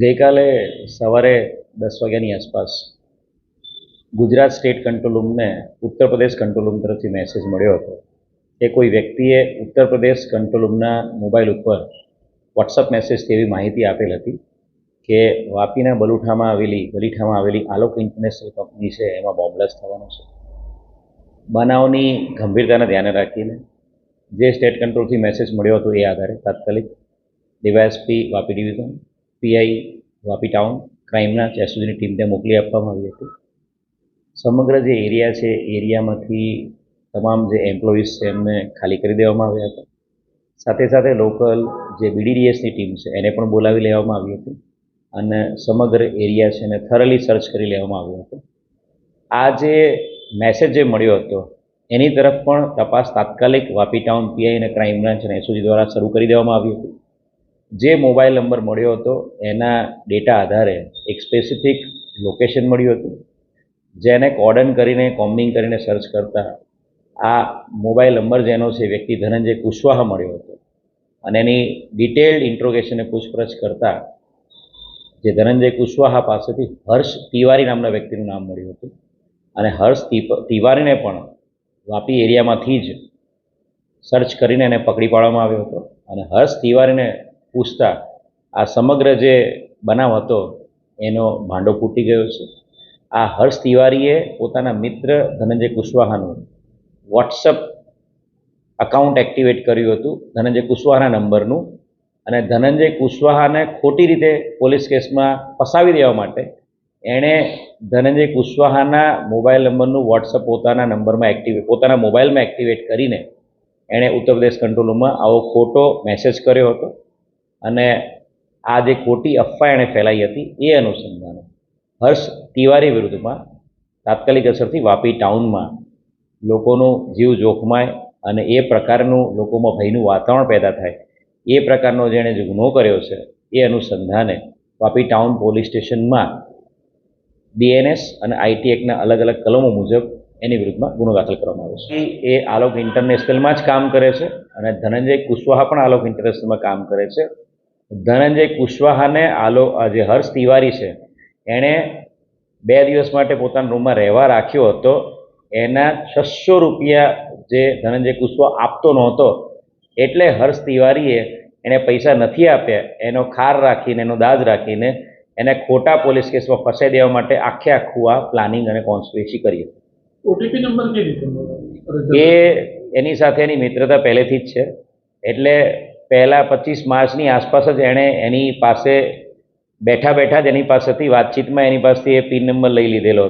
ગઈકાલે સવારે દસ વાગ્યાની આસપાસ ગુજરાત સ્ટેટ કંટ્રોલ રૂમને ઉત્તર પ્રદેશ કંટ્રોલ રૂમ તરફથી મેસેજ મળ્યો હતો કે કોઈ વ્યક્તિએ ઉત્તર પ્રદેશ કંટ્રોલ રૂમના મોબાઈલ ઉપર વોટ્સઅપ મેસેજથી એવી માહિતી આપેલ હતી કે વાપીના બલુઠામાં આવેલી, બલીઠામાં આવેલી આલોક ઇન્ટરનેશનલ કંપની છે, એમાં બોમ્બ થવાનો છે. બનાવની ગંભીરતાને ધ્યાને રાખીને જે સ્ટેટ કંટ્રોલથી મેસેજ મળ્યો હતો એ આધારે તાત્કાલિક DYSP Vapi division PI Vapi town ક્રાઇમના એસઓજીની ટીમ ત્યાં મોકલી આપવામાં આવી હતી. સમગ્ર જે એરિયા છે, એરિયામાંથી તમામ જે એમ્પ્લોઈઝ છે, એમને ખાલી કરી દેવામાં આવ્યા હતા. સાથે સાથે લોકલ જે બીડીડીએસની ટીમ છે, એને પણ બોલાવી લેવામાં આવી હતી અને સમગ્ર એરિયા છે, એને થરલી સર્ચ કરી લેવામાં આવ્યો હતો. આ જે મેસેજ જે મળ્યો હતો, એની તરફ પણ તપાસ તાત્કાલિક વાપી ટાઉન પીઆઈ અને ક્રાઇમ બ્રાન્ચ અને એસઓજી દ્વારા શરૂ કરી દેવામાં આવી હતી. જે મોબાઈલ નંબર મળ્યો હતો, એના ડેટા આધારે એક સ્પેસિફિક લોકેશન મળ્યું હતું, જેને કોર્ડન કરીને કોમ્બિંગ કરીને સર્ચ કરતા આ મોબાઈલ નંબર જેનો છે, વ્યક્તિ ધનંજય કુશવાહા મળ્યો હતો. અને એની ડિટેલ્ડ ઇન્ટ્રોગેશને પૂછપરછ કરતા જે ધનંજય કુશવાહા પાસેથી હર્ષ તિવારી નામના વ્યક્તિનું નામ મળ્યું હતું. અને હર્ષ તિવારીને પણ વાપી એરિયામાંથી જ સર્ચ કરીને એને પકડી પાડવામાં આવ્યો હતો. અને હર્ષ તિવારીને પૂછતા, આ સમગ્ર જે બનાવ હતો, એનો ભાંડો ફૂટી ગયો છે? આ હર્ષ તિવારીએ પોતાના મિત્ર ધનંજય કુશવાહાનું વોટ્સઅપ અકાઉન્ટ એક્ટિવેટ કર્યું હતું, ધનંજય કુશવાહાના નંબરનું. અને ધનંજય કુશવાહાને ખોટી રીતે પોલીસ કેસમાં ફસાવી દેવા માટે એણે ધનંજય કુશવાહાના મોબાઈલ નંબરનું વોટ્સઅપ પોતાના નંબરમાં એક્ટિવેટ પોતાના મોબાઈલમાં એક્ટિવેટ કરીને એણે ઉત્તર પ્રદેશ કંટ્રોલ રૂમમાં આવો ખોટો મેસેજ કર્યો હતો. અને આ જે ખોટી અફવા એણે ફેલાઈ હતી, એ અનુસંધાને. હર્ષ તિવારી વિરુદ્ધમાં તાત્કાલિક અસરથી વાપી ટાઉનમાં લોકોનું જીવ જોખમાય અને એ પ્રકારનું લોકોમાં ભયનું વાતાવરણ પેદા થાય, એ પ્રકારનો જેણે જે ગુનો કર્યો છે, એ અનુસંધાને વાપી ટાઉન પોલીસ સ્ટેશનમાં બીએનએસ અને આઈટી એક્ટના અલગ અલગ કલમો મુજબ એની વિરુદ્ધમાં ગુનો દાખલ કરવામાં આવ્યો છે. એ આલોક ઇન્ટરનેશનલમાં જ કામ કરે છે અને ધનંજય કુશવાહા પણ આલોક ઇન્ટરનેશનલમાં કામ કરે છે. ધનંજય કુશવાહાને આલો જે હર્ષ તિવારી છે. એણે બે દિવસ માટે પોતાના રૂમમાં રહેવા રાખ્યો હતો. એના છસો રૂપિયા જે ધનંજય કુશવા આપતો નહોતો એટલે હર્ષ તિવારીએ એને પૈસા નથી આપ્યા. એનો ખાર રાખીને એનો દાજ રાખીને એને ખોટા પોલીસ કેસમાં ફસાઈ દેવા માટે આખે આખું આ પ્લાનિંગ અને કોન્સ્પિરેસી કરી હતી ઓટીપી નંબર કેવી રીતે એ એની સાથે એની મિત્રતા પહેલેથી જ છે. એટલે પહેલાં પચીસ માર્ચની આસપાસ જ એણે એની પાસે બેઠા બેઠા જ એની પાસેથી વાતચીતમાં એની પાસેથી એ પિન નંબર લઈ લીધેલો